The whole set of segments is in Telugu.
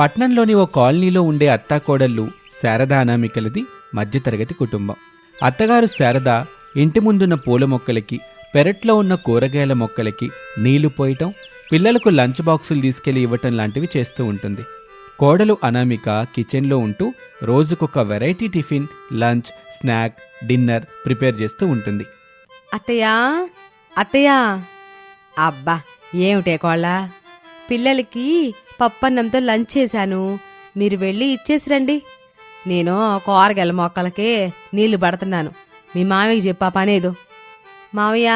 పట్నంలోని ఓ కాలనీలో ఉండే అత్తాకోడళ్ళు శారద అనామికలది మధ్యతరగతి కుటుంబం. అత్తగారు శారద ఇంటి ముందున్న పూల మొక్కలకి పెరట్లో ఉన్న కూరగాయల మొక్కలకి నీళ్ళు పోయటం పిల్లలకు లంచ్ బాక్సులు తీసుకెళ్ళి ఇవ్వటం లాంటివి చేస్తూ ఉంటుంది. కోడలు అనామిక కిచెన్లో ఉంటూ రోజుకొక variety tiffin lunch snack dinner prepare చేస్తూ ఉంటుంది. అత్తయ్యా అత్తయ్యా! అబ్బా ఏమిటే కోళ్ళ? పిల్లలకి పప్పన్నంతో లంచ్ చేశాను. మీరు వెళ్ళి ఇచ్చేసి రండి నేను కూరగాయల మొక్కలకి నీళ్ళు పడుతున్నాను. మీ మామయ్యకి చెప్పా పనేదో. మావయ్య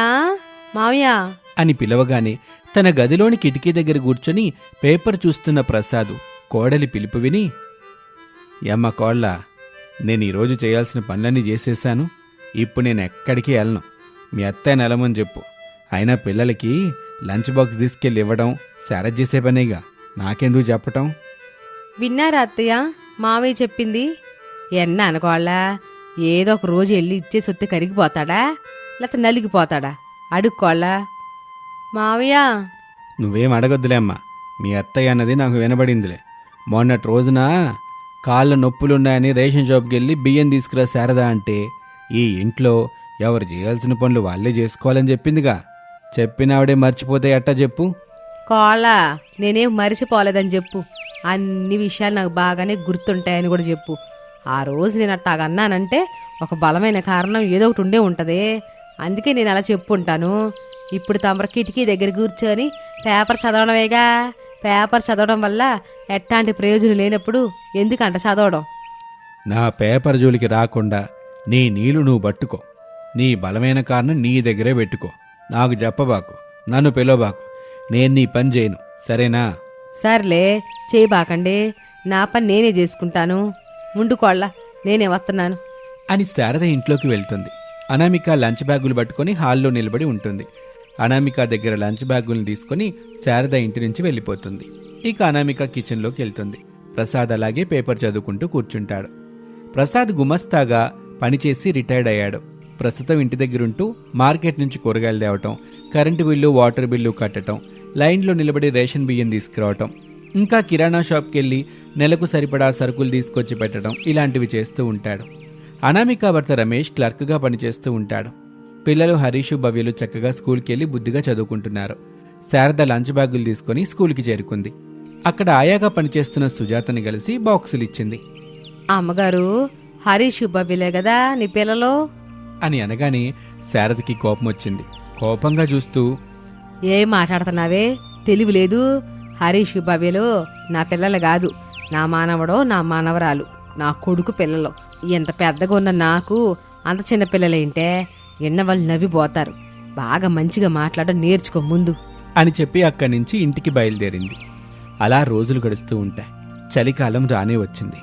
మావయ్య అని పిలవగానే తన గదిలోని కిటికీ దగ్గర కూర్చొని పేపర్ చూస్తున్న ప్రసాదు కోడలి పిలుపు విని యమ్మ కోళ్ళ నేను ఈరోజు చేయాల్సిన పనులన్నీ చేసేశాను. ఇప్పుడు నేను ఎక్కడికి వెళ్ళను. మీ అత్తయ్య నెలమని చెప్పు. అయినా పిల్లలకి లంచ్ బాక్స్ తీసుకెళ్ళి ఇవ్వడం సరజ్ చేసే పనేగా. నాకెందుకు చెప్పటం? విన్నారా అత్తయ్య? మావయ్య చెప్పింది. ఎన్న అనుకోళ్ళ ఏదో ఒక రోజు వెళ్ళి ఇచ్చేసి వస్తే కరిగిపోతాడా? లేకపోతే నలిగిపోతాడా? అడుక్కోళ్ళ మావయ్య! నువ్వేం అడగొద్దులే అమ్మా. మీ అత్తయ్య అన్నది నాకు వినబడిందిలే. మొన్నటి రోజున కాళ్ళ నొప్పులున్నాయని రేషన్ షాప్కి వెళ్ళి బియ్యం తీసుకురా శారదా అంటే ఈ ఇంట్లో ఎవరు చేయాల్సిన పనులు వాళ్ళే చేసుకోవాలని చెప్పిందిగా. చెప్పినావిడే మర్చిపోతే ఎట్టా చెప్పు? కోళ్ళ నేనేం మరిచిపోలేదని చెప్పు. అన్ని విషయాలు నాకు బాగానే గుర్తుంటాయని కూడా చెప్పు. ఆ రోజు నేను అట్టాగ అన్నానంటే ఒక బలమైన కారణం ఏదో ఒకటి ఉండే ఉంటుంది. అందుకే నేను అలా చెప్పుంటాను. ఇప్పుడు తమర కిటికీ దగ్గర కూర్చొని పేపర్ చదవడమేగా? పేపర్ చదవడం వల్ల ఎట్లాంటి ప్రయోజనం లేనప్పుడు ఎందుకంట చదవడం? నా పేపర్ జోలికి రాకుండా నీ నీళ్ళు నువ్వు పట్టుకో. నీ బలమైన కారణం నీ దగ్గరే పెట్టుకో. నాకు చెప్పబాకు నన్ను పిలవబాకు. నేను నీ పని చేయను. సరేనా? సర్లే చేయబాకండి నా పని నేనే చేసుకుంటాను. ముందుకోళ్ళ నేనే వస్తున్నాను. అని శారద ఇంట్లోకి వెళ్తుంది. అనామిక లంచ్ బ్యాగులు పట్టుకొని హాల్లో నిలబడి ఉంటుంది. అనామిక దగ్గర లంచ్ బ్యాగుల్ని తీసుకొని శారద ఇంటి నుంచి వెళ్ళిపోతుంది. ఇక అనామిక కిచెన్లోకి వెళ్తుంది. ప్రసాద్ అలాగే పేపర్ చదువుకుంటూ కూర్చుంటాడు. ప్రసాద్ గుమస్తాగా పనిచేసి రిటైర్డ్ అయ్యాడు. ప్రస్తుతం ఇంటి దగ్గరుంటూ మార్కెట్ నుంచి కూరగాయలు తేవటం కరెంటు బిల్లు వాటర్ బిల్లు కట్టటం లైన్లో నిలబడి రేషన్ బియ్యం తీసుకురావటం ఇంకా కిరాణా షాప్కి వెళ్ళి నెలకు సరిపడా సరుకులు తీసుకొచ్చి పెట్టడం ఇలాంటివి చేస్తూ ఉంటాడు. అనామిక భర్త రమేష్ క్లర్క్గా పనిచేస్తూ ఉంటాడు. పిల్లలు హరీష్ భవ్యలు చక్కగా స్కూల్కి వెళ్ళి బుద్ధిగా చదువుకుంటున్నారు. శారద లంచ్ బ్యాగులు తీసుకొని స్కూల్కి చేరుకుంది. అక్కడ ఆయాగా పనిచేస్తున్న సుజాతని కలిసి బాక్సులు ఇచ్చింది. అమ్మగారు హరీష్ బబ్బిలే కదా నీ పిల్లలు? అని అనగానే శారదకి కోపం వచ్చింది కోపంగా చూస్తూ ఏం మాట్లాడుతున్నావే? తెలివి లేదు. హరీష్ బబ్బిలు నా పిల్లలు కాదు. నా మానవడో నా మానవరాలు. నా కొడుకు పిల్లలు. ఎంత పెద్దగా ఉన్న నాకు అంత చిన్న పిల్లలేంటే ఎన్న వాళ్ళు నవ్విపోతారు. బాగా మంచిగా మాట్లాడడం నేర్చుకో ముందు. అని చెప్పి అక్కడి నుంచి ఇంటికి బయలుదేరింది. అలా రోజులు గడుస్తూ ఉంటాయి. చలికాలం రానే వచ్చింది.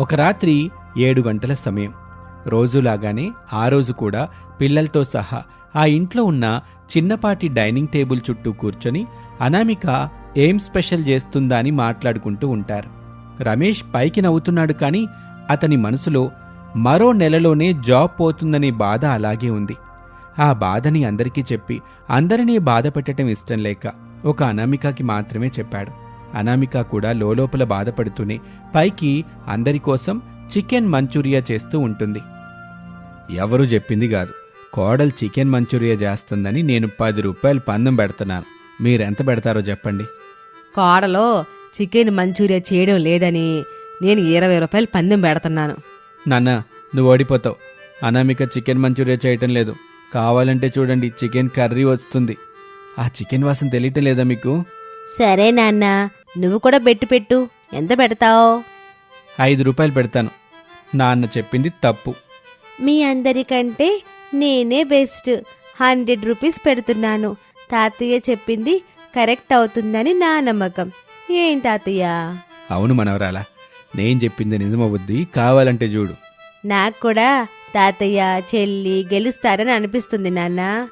ఒక రాత్రి ఏడు గంటల సమయం. రోజులాగానే ఆ రోజు కూడా పిల్లలతో సహా ఆ ఇంట్లో ఉన్న చిన్నపాటి డైనింగ్ టేబుల్ చుట్టూ కూర్చొని అనామిక ఏం స్పెషల్ చేస్తుందా అని మాట్లాడుకుంటూ ఉంటారు. రమేష్ పైకి నవ్వుతున్నాడు కానీ అతని మనసులో మరో నెలలోనే జాబ్ పోతుందనే బాధ అలాగే ఉంది. ఆ బాధని అందరికీ చెప్పి అందరినీ బాధ పెట్టడం ఇష్టం లేక ఒక అనామికకి మాత్రమే చెప్పాడు. అనామిక కూడా లోలోపల బాధపడుతూనే పైకి అందరి కోసం చికెన్ మంచూరియా చేస్తూ ఉంటుంది. ఎవరు చెప్పింది కాదు. కోడలు చికెన్ మంచూరియా చేస్తుందని నేను పది రూపాయలు పందెం పెడుతున్నాను. మీరెంత పెడతారో చెప్పండి. కోడలో చికెన్ మంచూరియా చేయడం లేదని నేను ఇరవై రూపాయలు పందెం పెడుతున్నాను. నాన్న నువ్వు ఓడిపోతావు. అనామిక చికెన్ మంచూరియా చేయటం లేదు. కావాలంటే చూడండి చికెన్ కర్రీ వస్తుంది. ఆ చికెన్ వాసన తెలియటం లేదా మీకు? సరే నాన్న నువ్వు కూడా బెట్టు పెట్టు. ఎంత పెడతావు? ఐదు రూపాయలు పెడతాను. నాన్న చెప్పింది తప్పు. మీ అందరికంటే నేనే బెస్ట్. హండ్రెడ్ రూపీస్ పెడుతున్నాను. తాతయ్య చెప్పింది కరెక్ట్ అవుతుందని నా నమ్మకం. ఏం తాతయ్య? అవును మనవరాలా నేను చెప్పింది నిజమవుద్ది కావాలంటే చూడు. నాకు కూడా తాతయ్య చెల్లి గెలుస్తారని అనిపిస్తుంది నాన్న.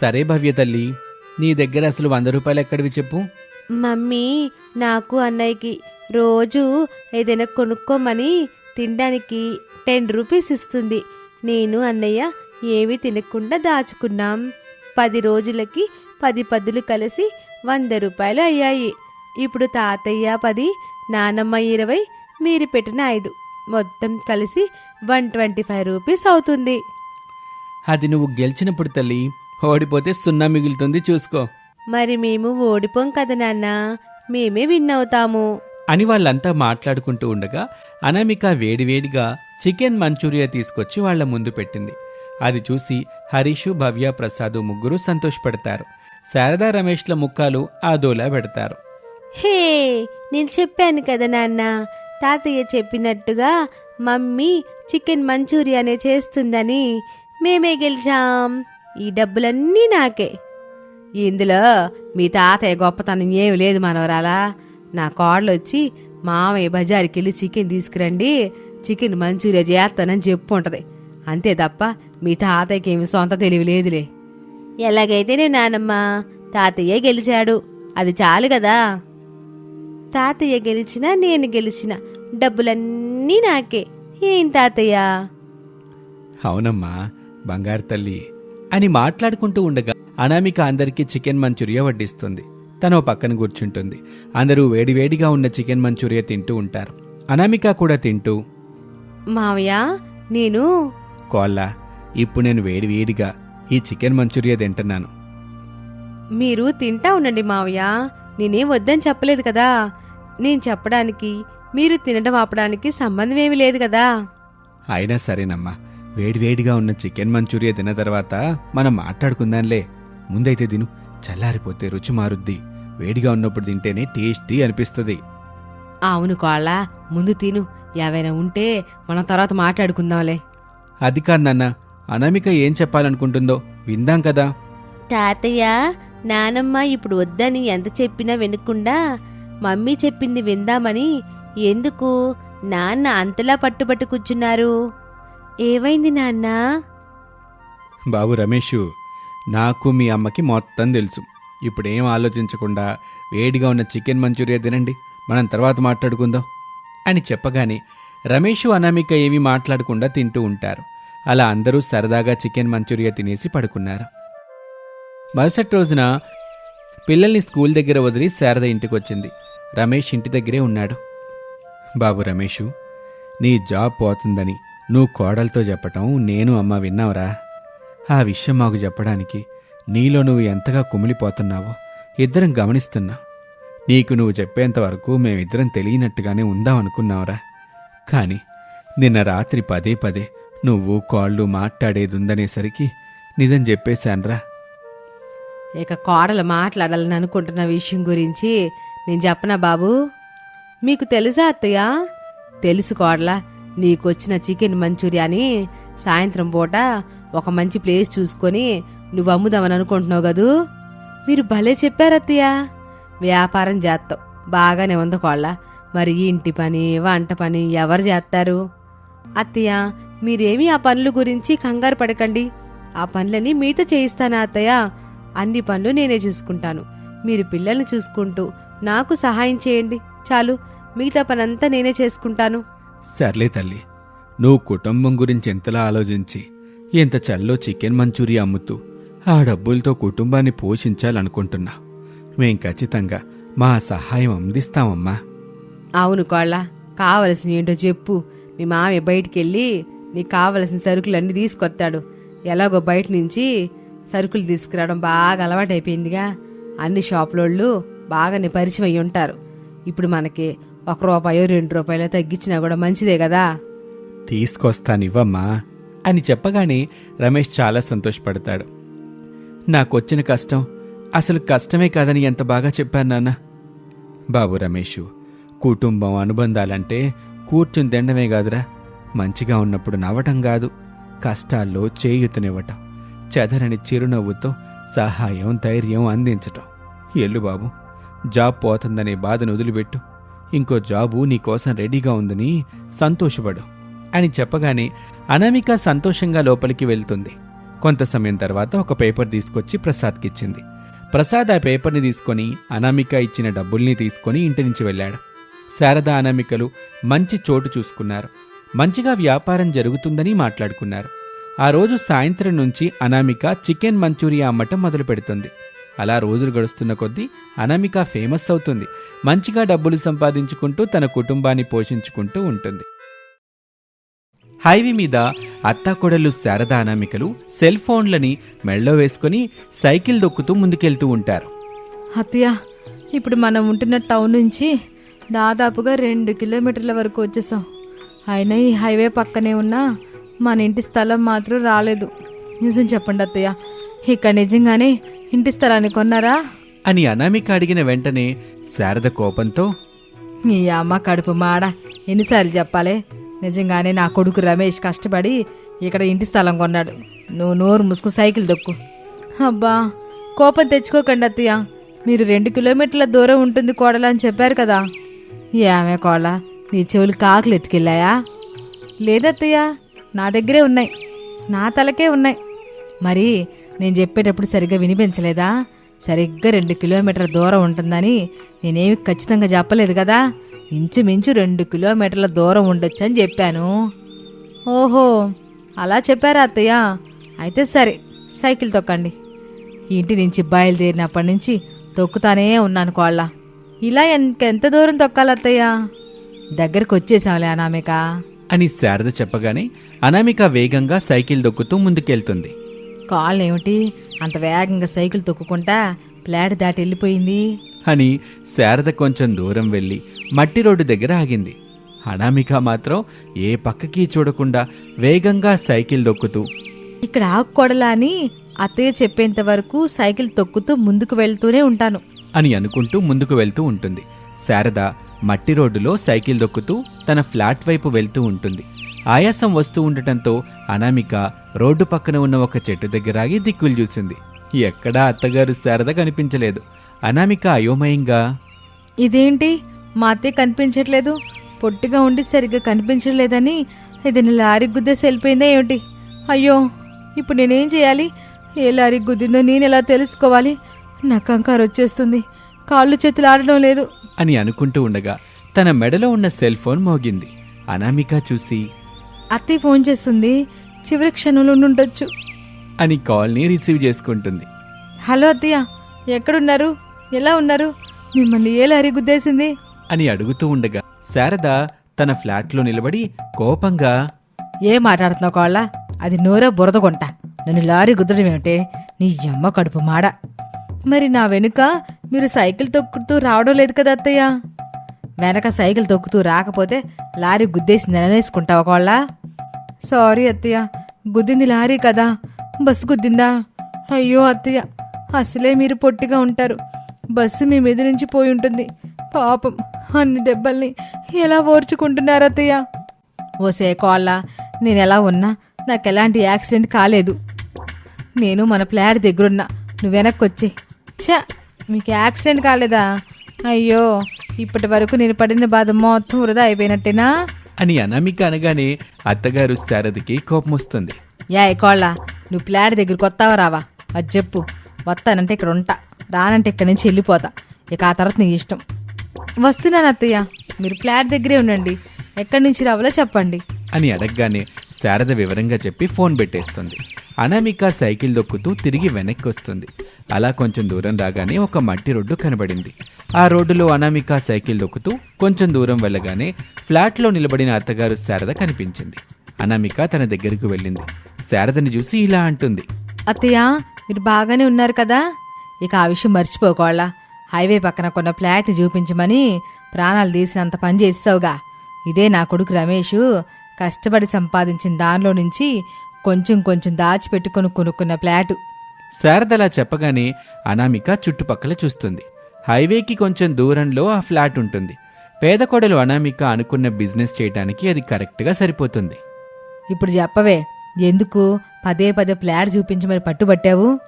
సరే భవ్య తల్లి నీ దగ్గర అసలు వంద రూపాయలు ఎక్కడివి చెప్పు. మమ్మీ నాకు అన్నయ్యకి రోజు ఏదైనా కొనుక్కోమని తినడానికి టెన్ రూపీస్ ఇస్తుంది. నేను అన్నయ్య ఏమీ తినకుండా దాచుకున్నాం. పది రోజులకి పది పదులు కలిసి వంద రూపాయలు అయ్యాయి. ఇప్పుడు తాతయ్య పది నానమ్మ ఇరవై మీరు పెట్టిన ఐదు. మొత్తం కలిసి వన్ ట్వంటీ ఫైవ్ రూపీస్ అవుతుంది. అది నువ్వు గెలిచినప్పుడు తల్లి. ఓడిపోతే సున్నా మిగులుతుంది చూసుకో. మరి మేము ఓడిపోం కదా నాన్న. మేమే విన్ అవుతాము. అని వాళ్ళంతా మాట్లాడుకుంటూ ఉండగా అనామిక వేడివేడిగా చికెన్ మంచూరియా తీసుకొచ్చి వాళ్ళ ముందు పెట్టింది. అది చూసి హరీషు భవ్య ప్రసాద్ ముగ్గురు సంతోషపడతారు. శారదా రమేష్ల ముఖాలు ఆదోలా పెడతారు. హే నేను చెప్పాను కదా నాన్న తాతయ్య చెప్పినట్టుగా మమ్మీ చికెన్ మంచూరియానే చేస్తుందని మేమే గెలిచాం. ఈ డబ్బులన్నీ నాకే. ఇందులో మీ తాతయ్య గొప్పతనం ఏమి లేదు మనవరాలా. నా కోడలు వచ్చి మామయ్య బజారుకి వెళ్ళి చికెన్ తీసుకురండి చికెన్ మంచూరియా చేస్తానని చెప్పు ఉంటది అంతే తప్ప మీ తాతయ్యకి ఏమి సొంత తెలివి లేదులే. ఎలాగైతే నేను నానమ్మ తాతయ్య గెలిచాడు. అది చాలు కదా. తాతయ్య గెలిచినా నేను గెలిచిన డబ్బులన్నీ నాకే. ఏం తాతయ్య? అవునమ్మా బంగారు తల్లి అని మాట్లాడుకుంటూ ఉండగా అనామిక అందరికీ చికెన్ మంచూరియా వడ్డిస్తుంది. తను ఓ పక్కన కూర్చుంటుంది. అందరూ వేడివేడిగా ఉన్న చికెన్ మంచూరియా తింటూ ఉంటారు. అనామిక కూడా తింటూ మామయ్య నేను కోళ్ళ ఇప్పుడు నేను వేడివేడిగా ఈ చికెన్ మంచూరియా తింటున్నాను. మీరు తింటా ఉండండి మావయ్య. నేనేం వద్దని చెప్పలేదు కదా. నేను చెప్పడానికి మీరు తినడం ఆపడానికి సంబంధం ఏమీ లేదు కదా. అయినా సరేనమ్మా. వేడివేడిగా ఉన్న చికెన్ మంచూరియా తిన్న తర్వాత మనం మాట్లాడుకుందాంలే. ముందైతే తిను. చల్లారిపోతే రుచి మారుద్ది. వేడిగా ఉన్నప్పుడు తింటేనే టేస్టీ అనిపిస్తుంది. అవును కోళ్ళ. ముందు తిను. ఏవైనా ఉంటే మనం తర్వాత మాట్లాడుకుందాంలే. అది కాదు నాన్న. అనామిక ఏం చెప్పాలనుకుంటుందో విందాం కదా. తాతయ్య నానమ్మ ఇప్పుడు వద్దని ఎంత చెప్పినా వినకుండా మమ్మీ చెప్పింది విందామని ఎందుకు నాన్న అంతలా పట్టుబట్టు కూర్చున్నారు? ఏమైంది నాన్న? బాబు రమేషు నాకు మీ అమ్మకి మొత్తం తెలుసు. ఇప్పుడేం ఆలోచించకుండా వేడిగా ఉన్న చికెన్ మంచూరియా తినండి. మనం తర్వాత మాట్లాడుకుందాం. అని చెప్పగానే రమేషు అనామిక ఏమీ మాట్లాడకుండా తింటూ ఉంటారు. అలా అందరూ సరదాగా చికెన్ మంచూరియా తినేసి పడుకున్నారు. మరుసటి రోజున పిల్లల్ని స్కూల్ దగ్గర వదిలి శారద ఇంటికొచ్చింది. రమేష్ ఇంటి దగ్గరే ఉన్నాడు. బాబు రమేషు నీ జాబ్ పోతుందని నువ్వు కోడలతో చెప్పటం నేను అమ్మ విన్నావురా. ఆ విషయం మాకు చెప్పడానికి నీలో నువ్వు ఎంతగా కుమిలిపోతున్నావో ఇద్దరం గమనిస్తున్నా. నీకు నువ్వు చెప్పేంత వరకు మేమిద్దరం తెలియనట్టుగానే ఉందామనుకున్నావురా. కానీ నిన్న రాత్రి పదే పదే నువ్వు కాళ్ళు మాట్లాడేదుందనేసరికి నిజం చెప్పేశాన్రా. ఇక కోడలు మాట్లాడాలని అనుకుంటున్న విషయం గురించి నేను చెప్పనా బాబు? మీకు తెలుసా అత్తయ్య? తెలుసు కోడలా నీకొచ్చిన చికెన్ మంచూరియాని సాయంత్రం పూట ఒక మంచి ప్లేస్ చూసుకొని నువ్వు అమ్ముదామని అనుకుంటున్నావు కదూ? మీరు భలే చెప్పారత్తయ్య వ్యాపారం చేస్తావు బాగానే ఉంది కోళ్ళ మరి ఇంటి పని వంట పని ఎవరు చేస్తారు అత్తయ్య మీరేమీ ఆ పనుల గురించి కంగారు పడకండి. ఆ పనులని మీతో చేయిస్తానా అత్తయ్య. అన్ని పనులు నేనే చూసుకుంటాను. మీరు పిల్లల్ని చూసుకుంటూ నాకు సహాయం చేయండి. చాలు మిగతా పనంతా నేనే చేసుకుంటాను. సర్లే తల్లి నువ్వు కుటుంబం గురించి ఎంతలా ఆలోచించి ఇంత చల్లో చికెన్ మంచూరియా అమ్ముతూ ఆ డబ్బులతో కుటుంబాన్ని పోషించాలనుకుంటున్నా. మేం ఖచ్చితంగా మా సహాయం అందిస్తామమ్మా. అవును కోళ్ళ కావలసిన ఏంటో చెప్పు. మీ మామయ్య బయటికెళ్ళి నీకు కావలసిన సరుకులన్నీ తీసుకొస్తాడు. ఎలాగో బయట నుంచి సరుకులు తీసుకురావడం బాగా అలవాటైపోయిందిగా. అన్ని షాపులోళ్ళు బాగానే పరిచయం అయి ఉంటారు. ఇప్పుడు మనకి ఒక రూపాయో రెండు రూపాయలు తగ్గించినా కూడా మంచిదే కదా. తీసుకొస్తానివ్వమ్మా అని చెప్పగానే రమేష్ చాలా సంతోషపడతాడు. నాకొచ్చిన కష్టం అసలు కష్టమే కాదని ఎంత బాగా చెప్పాను నాన్న. బాబు రమేషు కుటుంబం అనుబంధాలంటే కూర్చుని తినడమే కాదురా. మంచిగా ఉన్నప్పుడు నవ్వటం కాదు కష్టాల్లో చేయుతనివ్వటం చెదరని చిరునవ్వుతో సహాయం ధైర్యం అందించటం. ఎల్లు బాబు జాబ్ పోతుందనే బాధను వదిలిపెట్టు. ఇంకో జాబు నీకోసం రెడీగా ఉందని సంతోషపడు అని చెప్పగానే అనామిక సంతోషంగా లోపలికి వెళ్తుంది. కొంత సమయం తర్వాత ఒక పేపర్ తీసుకొచ్చి ప్రసాద్కిచ్చింది. ప్రసాద్ ఆ పేపర్ని తీసుకొని అనామిక ఇచ్చిన డబ్బుల్ని తీసుకొని ఇంటి నుంచి వెళ్ళాడు. శారద అనామికలు మంచి చోటు చూసుకున్నారు. మంచిగా వ్యాపారం జరుగుతుందని మాట్లాడుకున్నారు. ఆ రోజు సాయంత్రం నుంచి అనామిక చికెన్ మంచూరియా అమ్మటం మొదలు పెడుతుంది. అలా రోజులు గడుస్తున్న కొద్దీ అనామిక ఫేమస్ అవుతుంది. మంచిగా డబ్బులు సంపాదించుకుంటూ తన కుటుంబాన్ని పోషించుకుంటూ ఉంటుంది. హైవే మీద అత్తాకొడలు శారద అనామికలు సెల్ ఫోన్లని మెళ్ళో వేసుకుని సైకిల్ దొక్కుతూ ముందుకెళ్తూ ఉంటారు. అత్తయ్య ఇప్పుడు మనం ఉంటున్న టౌన్ నుంచి దాదాపుగా రెండు కిలోమీటర్ల వరకు వచ్చేసాం. అయినా ఈ హైవే పక్కనే ఉన్న మన ఇంటి స్థలం మాత్రం రాలేదు. నిజం చెప్పండి అత్తయ్య. ఇక్కడ నిజంగానే ఇంటి స్థలాన్ని కొన్నారా? అని అనామిక అడిగిన వెంటనే శారద కోపంతో ఈ అమ్మ కడుపు మాడ. ఎన్నిసార్లు చెప్పాలి? నిజంగానే నా కొడుకు రమేష్ కష్టపడి ఇక్కడ ఇంటి స్థలం కొన్నాడు. నువ్వు నోరు ముసుగు సైకిల్ దొక్కు అబ్బా కోపం తెచ్చుకోకండి అత్తయ్య. మీరు రెండు కిలోమీటర్ల దూరం ఉంటుంది కోడల అని చెప్పారు కదా. ఏమే కోడల? నీ చెవులు కాకులు ఎత్తుకెళ్ళాయా? లేదత్తయ్య నా దగ్గరే ఉన్నాయి. నా తలకే ఉన్నాయి. మరి నేను చెప్పేటప్పుడు సరిగ్గా వినిపించలేదా? సరిగ్గా రెండు కిలోమీటర్ల దూరం ఉంటుందని నేనేమి ఖచ్చితంగా చెప్పలేదు కదా? ఇంచుమించు రెండు కిలోమీటర్ల దూరం ఉండొచ్చు అని చెప్పాను. ఓహో అలా చెప్పారా అత్తయ్య? అయితే సరే సైకిల్ తొక్కండి. ఇంటి నుంచి బయలుదేరినప్పటి నుంచి తొక్కుతానే ఉన్నాను కోళ్ళ. ఇలా ఎంత దూరం తొక్కాలి అత్తయ్య దగ్గరకు వచ్చేసాంలే అనామిక. అని శారద చెప్పగానే అనామిక వేగంగా సైకిల్ దొక్కుతూ ముందుకెళ్తుంది. కాళ్ళు ఏమిటి అంత వేగంగా సైకిల్ తొక్కుకుంటా ప్లాట్ దాటి వెళ్ళిపోయింది. అని శారద కొంచెం దూరం వెళ్ళి మట్టి రోడ్డు దగ్గర ఆగింది. అనామిక మాత్రం ఏ పక్కకి చూడకుండా వేగంగా సైకిల్ దొక్కుతూ ఇక్కడ ఆకుకొడలా అని అత్తయ్య చెప్పేంత వరకు సైకిల్ తొక్కుతూ ముందుకు వెళ్తూనే ఉంటాను. అని అనుకుంటూ ముందుకు వెళ్తూ ఉంటుంది. శారద మట్టి రోడ్డులో సైకిల్ దొక్కుతూ తన ఫ్లాట్ వైపు వెళ్తూ ఉంటుంది. ఆయాసం వస్తూ ఉండటంతో అనామిక రోడ్డు పక్కన ఉన్న ఒక చెట్టు దగ్గర ఆగి దిక్కులు చూసింది. ఎక్కడా అత్తగారు శారద కనిపించలేదు. అనామిక అయోమయంగా ఇదేంటి? మా అత్తయ్య కనిపించట్లేదు. పొట్టిగా ఉండి సరిగ్గా కనిపించట్లేదని ఇది లారీ గుద్దేసి వెళ్ళిపోయిందా ఏమిటి? అయ్యో ఇప్పుడు నేనేం చేయాలి? ఏ లారీ గుద్దిందో నేను ఎలా తెలుసుకోవాలి? నాకు కంకారు వచ్చేస్తుంది. కాళ్ళు చేతులు ఆడడం లేదు. అని అనుకుంటూ ఉండగా తన మెడలో ఉన్న సెల్ ఫోన్ మోగింది. అనామిక చూసి అత్తయ్య ఫోన్ చేస్తుంది చివరి క్షణంలో ఉండొచ్చు అని కాల్ని రిసీవ్ చేసుకుంటుంది. హలో అత్తయ్య ఎక్కడున్నారు? ఎలా ఉన్నారు? మిమ్మల్ని ఏ లారీ గుద్దేసింది? అని అడుగుతూ ఉండగా శారద తన ఫ్లాట్లో నిలబడి కోపంగా ఏ మాట్లాడుతున్నావు కాళ్ళ? అది నోరే బురద కొంట. నన్ను లారీ గుద్దడం ఏమిటే? నీ అమ్మ కడుపు మాడ. మరి నా వెనుక మీరు సైకిల్ తొక్కుతూ రావడం లేదు కదా అత్తయ్య? వెనక సైకిల్ తొక్కుతూ రాకపోతే లారీ గుద్దేసి అనేసుకుంటావా కోళ్ళ? సారీ అత్తయ్య గుద్దింది లారీ కదా. బస్సు గుద్దిందా? అయ్యో అత్తయ్య అసలే మీరు పొట్టిగా ఉంటారు. బస్సు మీ మీద నుంచి పోయి ఉంటుంది. పాపం అన్ని దెబ్బల్ని ఎలా ఓర్చుకుంటున్నారు అత్తయ్య? ఓసే కోళ్ళ నేను ఎలా ఉన్నా నాకు ఎలాంటి యాక్సిడెంట్ కాలేదు. నేను మన ప్లాట్ దగ్గరున్నా నువ్వు వెనక్కి వచ్చే ఛ మీకు యాక్సిడెంట్ కాలేదా? అయ్యో ఇప్పటి వరకు నేను పడిన బాధ మొత్తం వృధా అయిపోయినట్టేనా? అని అనామిక అనగానే అత్తగారు శారదకి కోపం వస్తుంది. యా కోళ్ళ నువ్వు ప్లాట్ దగ్గరికి వస్తావా రావా? అది చెప్పు. వస్తానంటే ఇక్కడ ఉంటా. రానంటే ఇక్కడి నుంచి వెళ్ళిపోతా. ఇక ఆ తర్వాత నీ ఇష్టం. వస్తున్నాను అత్తయ్య. మీరు ఫ్లాట్ దగ్గరే ఉండండి. ఎక్కడి నుంచి రావాలో చెప్పండి. అని అడగగానే శారద వివరంగా చెప్పి ఫోన్ పెట్టేస్తుంది. అనామిక సైకిల్ దొక్కుతూ తిరిగి వెనక్కి వస్తుంది అలా కొంచెం దూరం రాగానే ఒక మట్టి రోడ్డు కనబడింది. ఆ రోడ్డులో అనామిక సైకిల్ దొక్కుతూ కొంచెం దూరం వెళ్ళగానే ఫ్లాట్లో నిలబడిన అత్తగారు శారద కనిపించింది. అనామిక తన దగ్గరికి వెళ్ళింది. శారదని చూసి ఇలా అంటుంది. అత్తయ్య మీరు బాగానే ఉన్నారు కదా? ఇక ఆ విషయం మర్చిపోకోళ్ళ హైవే పక్కన కొన్న ఫ్లాట్ని చూపించమని ప్రాణాలు తీసినంత పని చేసావుగా ఇదే నా కొడుకు రమేష్. కష్టపడి సంపాదించిన దానిలో నుంచి కొంచెం కొంచెం దాచిపెట్టుకొని కొనుక్కున్న ఫ్లాటు. శారద అలా చెప్పగానే అనామిక చుట్టుపక్కల చూస్తుంది. హైవేకి కొంచెం దూరంలో ఆ ఫ్లాట్ ఉంటుంది. పేద కొడలు అనామిక అనుకున్న బిజినెస్ చేయడానికి అది కరెక్ట్గా సరిపోతుంది. ఇప్పుడు చెప్పవే ఎందుకు పదే పదే ఫ్లాట్ చూపించమని పట్టుబట్టావు?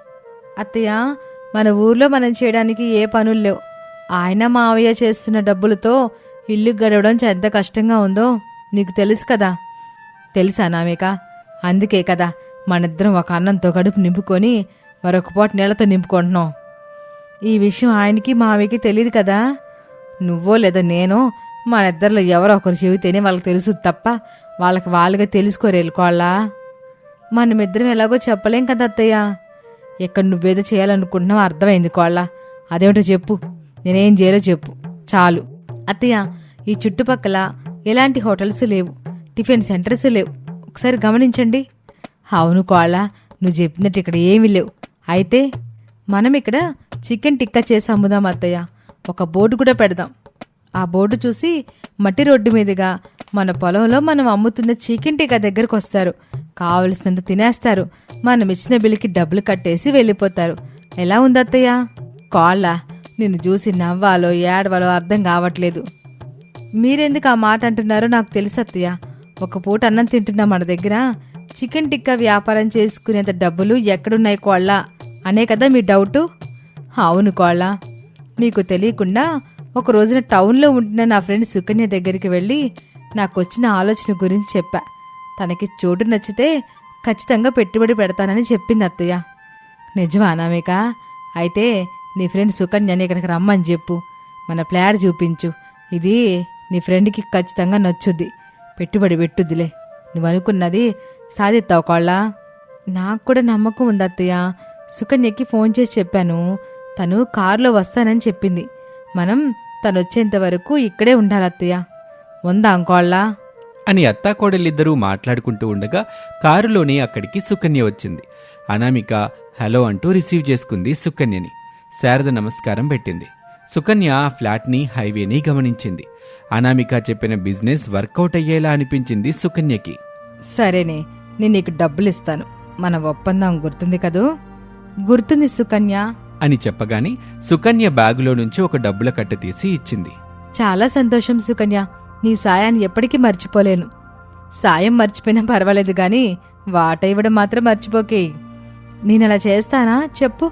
అత్తయ్య మన ఊర్లో మనం చేయడానికి ఏ పనులు లేవు. ఆయన మావయ్య చేస్తున్న డబ్బులతో ఇల్లు గడవడం ఎంత కష్టంగా ఉందో. నీకు తెలుసు కదా. తెలుసా నామేక? అందుకే కదా మనిద్దరం ఒక అన్నంతో గడుపు నింపుకొని మరొక పూట నీళ్ళతో నింపుకుంటున్నాం. ఈ విషయం ఆయనకి మావయ్యకి తెలియదు కదా. నువ్వో లేదో నేనో మన ఇద్దరిలో ఎవరో ఒకరు చెబితేనే వాళ్ళకి తెలుసు తప్ప వాళ్ళకి వాళ్ళుగా తెలుసుకోరేళ్ళుకోళ్ళా మనమిద్దరం ఎలాగో చెప్పలేం కదా అత్తయ్య. ఇక్కడ నువ్వేదో చేయాలనుకుంటున్నావు అర్థమైంది కోళ్ళ. అదేమిటో చెప్పు. నేనేం చేయాలో చెప్పు. చాలు. అత్తయ్య ఈ చుట్టుపక్కల ఎలాంటి హోటల్స్ లేవు. టిఫిన్ సెంటర్స్ లేవు. ఒకసారి గమనించండి. అవును కోళ్ళ నువ్వు చెప్పినట్టు ఇక్కడ ఏమీ లేవు. అయితే మనం ఇక్కడ చికెన్ టిక్కా చేసి అమ్ముదాం అత్తయ్య. ఒక బోర్డు కూడా పెడదాం. ఆ బోర్డు చూసి మట్టి రోడ్డు మీదుగా మన పొలంలో మనం అమ్ముతున్న చికెన్ టిక్కా దగ్గరకు వస్తారు. కావలసినంత తినేస్తారు. మనం ఇచ్చిన బిల్లుకి డబ్బులు కట్టేసి వెళ్ళిపోతారు. ఎలా ఉందత్తయ్య కాళ్ళ నిన్ను చూసి నవ్వాలో ఏడవాలో అర్థం కావట్లేదు. మీరెందుకు ఆ మాట అంటున్నారో నాకు తెలుసు అత్తయ్య. ఒక పూట అన్నం తింటున్నా మన దగ్గర. చికెన్ టిక్కా వ్యాపారం చేసుకునేంత డబ్బులు ఎక్కడున్నాయి కోళ్ళ? అనే కదా మీ డౌటు? అవును కోళ్ళ. మీకు తెలియకుండా ఒక రోజున టౌన్లో ఉంటున్న నా ఫ్రెండ్ సుకన్య దగ్గరికి వెళ్ళి నాకు వచ్చిన ఆలోచన గురించి చెప్పా. తనకి చోటు నచ్చితే ఖచ్చితంగా పెట్టుబడి పెడతానని చెప్పింది అత్తయ్య. నిజమా అనామిక? అయితే నీ ఫ్రెండ్ సుకన్యని ఇక్కడికి రమ్మని చెప్పు. మన ప్లాడ్ చూపించు. ఇది నీ ఫ్రెండ్కి ఖచ్చితంగా నచ్చుద్ది. పెట్టుబడి పెట్టుద్దిలే. నువ్వు అనుకున్నది సాధిస్తావు కోళ్ళ? నాకు కూడా నమ్మకం ఉంది అత్తయ్య. సుకన్యకి ఫోన్ చేసి చెప్పాను. తను కారులో వస్తానని చెప్పింది. మనం తను వచ్చేంత వరకు ఇక్కడే ఉండాలి అత్తయ్య. ఉందా అంకోళ్ళ? అని అత్తాకోడలిద్దరూ మాట్లాడుకుంటూ ఉండగా కారులోనే అక్కడికి సుకన్య వచ్చింది. అనామిక హలో అంటూ రిసీవ్ చేసుకుంది సుకన్యని. శారద నమస్కారం పెట్టింది. సుకన్య ఆ ఫ్లాట్ని హైవేని గమనించింది. అనామిక చెప్పిన బిజినెస్ వర్కౌట్ అయ్యేలా అనిపించింది సుకన్యకి. సరేనే నేను నీకు డబ్బులు ఇస్తాను మన ఒప్పందం గుర్తుంది కదూ? గుర్తుంది సుకన్య. అని చెప్పగానే సుకన్య బ్యాగులో నుంచి ఒక డబ్బుల కట్ట తీసి ఇచ్చింది. చాలా సంతోషం సుకన్య. నీ సాయాన్ని ఎప్పటికీ మర్చిపోలేను. సాయం మర్చిపోయినా పర్వాలేదు గాని వాట ఇవ్వడం మాత్రం మర్చిపోకే. నేనలా చేస్తానా? చెప్పు.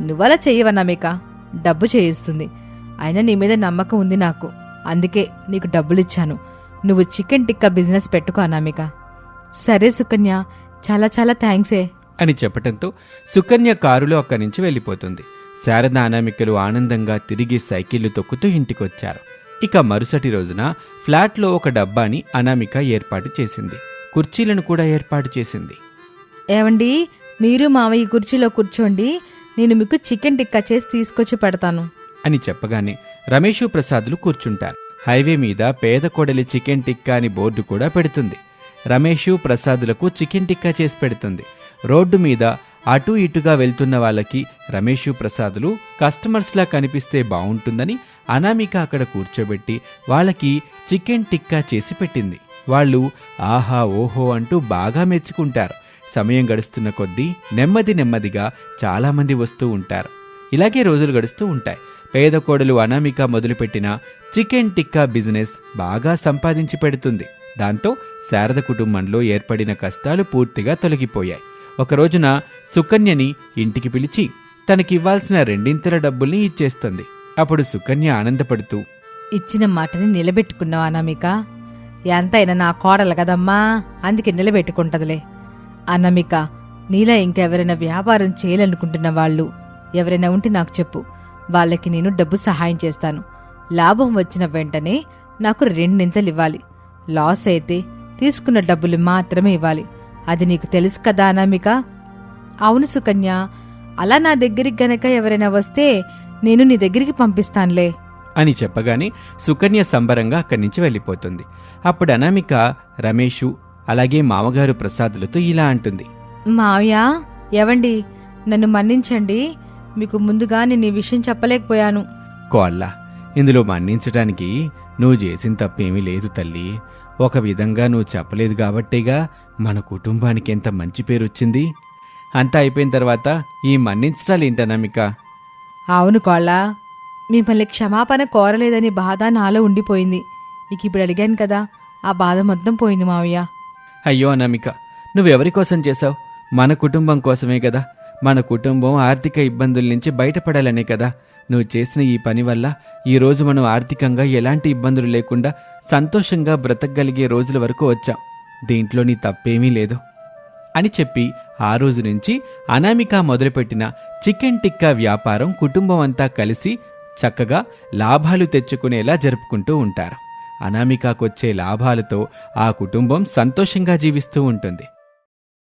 నువ్వలా చెయ్యవన్నామిక డబ్బు చేయిస్తుంది. అయినా నీ మీద నమ్మకం ఉంది నాకు. అందుకే నీకు డబ్బులిచ్చాను. నువ్వు చికెన్ టిక్కా బిజినెస్ పెట్టుకో అనామిక. సరే సుకన్య చాలా చాలా థ్యాంక్సే. అని చెప్పటంతో సుకన్య కారులో అక్కడి నుంచి వెళ్ళిపోతుంది. శారద అనామికలు ఆనందంగా తిరిగి సైకిళ్ళు తొక్కుతూ ఇంటికొచ్చారు. ఇక మరుసటి రోజున ఫ్లాట్లో ఒక డబ్బాని అనామిక ఏర్పాటు చేసింది. కుర్చీలను కూడా ఏర్పాటు చేసింది. ఏవండి మీరు మావయ్య కుర్చీలో కూర్చోండి. నేను మీకు చికెన్ టిక్కా చేసి తీసుకొచ్చి పెడతాను. అని చెప్పగానే రమేషు ప్రసాద్లు కూర్చుంటారు. హైవే మీద పేద కొడలి చికెన్ టిక్కా అని బోర్డు కూడా పెడుతుంది. రమేషు ప్రసాదులకు చికెన్ టిక్కా చేసి పెడుతుంది. రోడ్డు మీద అటు ఇటుగా వెళ్తున్న వాళ్ళకి రమేషు ప్రసాదులు కస్టమర్స్లా కనిపిస్తే బాగుంటుందని అనామిక అక్కడ కూర్చోబెట్టి వాళ్ళకి చికెన్ టిక్కా చేసి పెట్టింది. వాళ్ళు ఆహా ఓహో అంటూ బాగా మెచ్చుకుంటారు. సమయం గడుస్తున్న కొద్దీ నెమ్మది నెమ్మదిగా చాలామంది వస్తూ ఉంటారు. ఇలాగే రోజులు గడుస్తూ ఉంటాయి. పేద కోడలు అనామిక మొదలుపెట్టిన చికెన్ టిక్కా బిజినెస్ బాగా సంపాదించి పెడుతుంది. దాంతో శారద కుటుంబంలో ఏర్పడిన కష్టాలు పూర్తిగా తొలగిపోయాయి. ఒక రోజున సుకన్యని ఇంటికి పిలిచి తనకివ్వాల్సిన రెండింతల డబ్బుల్ని ఇచ్చేస్తుంది. అప్పుడు సుకన్య ఆనందపడుతూ ఇచ్చిన మాటని నిలబెట్టుకున్నావు అనామిక. ఎంతైనా నా కోడలు కదమ్మా అందుకే నిలబెట్టుకుంటదిలే. అనమిక నీలా ఇంకెవరైనా వ్యాపారం చేయాలనుకుంటున్న వాళ్ళు ఎవరైనా ఉంటే నాకు చెప్పు. వాళ్ళకి నేను డబ్బు సహాయం చేస్తాను. లాభం వచ్చిన వెంటనే నాకు రెండింతలు ఇవ్వాలి. లాస్ అయితే తీసుకున్న డబ్బులు మాత్రమే ఇవ్వాలి. అది నీకు తెలుసు కదా అనామిక? అవును సుకన్య. అలా నా దగ్గరికి గనక ఎవరైనా వస్తే నేను నీ దగ్గరికి పంపిస్తానులే. అని చెప్పగానే సుకన్య సంబరంగా అక్కడి నుంచి వెళ్ళిపోతుంది. అప్పుడు అనామిక రమేషు అలాగే మామగారు ప్రసాదులతో ఇలా అంటుంది. మావయ్య ఎవండి నన్ను మన్నించండి. మీకు ముందుగా నేను ఈ విషయం చెప్పలేకపోయాను. కోళ్ళ ఇందులో మన్నించటానికి నువ్వు చేసిన తప్పేమీ లేదు తల్లి. ఒక విధంగా నువ్వు చెప్పలేదు కాబట్టేగా మన కుటుంబానికి ఎంత మంచి పేరు వచ్చింది. అంతా అయిపోయిన తర్వాత ఈ మన్నించటాలేంటనామిక అవును కోళ్ళ మిమ్మల్ని క్షమాపణ కోరలేదని బాధ నాలో ఉండిపోయింది. ఇక ఇప్పుడు అడిగాను కదా ఆ బాధ మొత్తం పోయింది మావయ్య. అయ్యో అనామిక నువ్వెవరి కోసం చేశావు? మన కుటుంబం కోసమే కదా మన కుటుంబం ఆర్థిక ఇబ్బందుల నుంచి బయటపడాలనే కదా. నువ్వు చేసిన ఈ పని వల్ల ఈరోజు మనం ఆర్థికంగా ఎలాంటి ఇబ్బందులు లేకుండా సంతోషంగా బ్రతకగలిగే రోజుల వరకు వచ్చాం. దీంట్లో నీ తప్పేమీ లేదు. అని చెప్పి ఆ రోజు నుంచి అనామిక మొదలుపెట్టిన చికెన్ టిక్కా వ్యాపారం కుటుంబం అంతా కలిసి చక్కగా లాభాలు తెచ్చుకునేలా జరుపుకుంటూ ఉంటారు. అనామికాకొచ్చే లాభాలతో ఆ కుటుంబం సంతోషంగా జీవిస్తూ ఉంటుంది.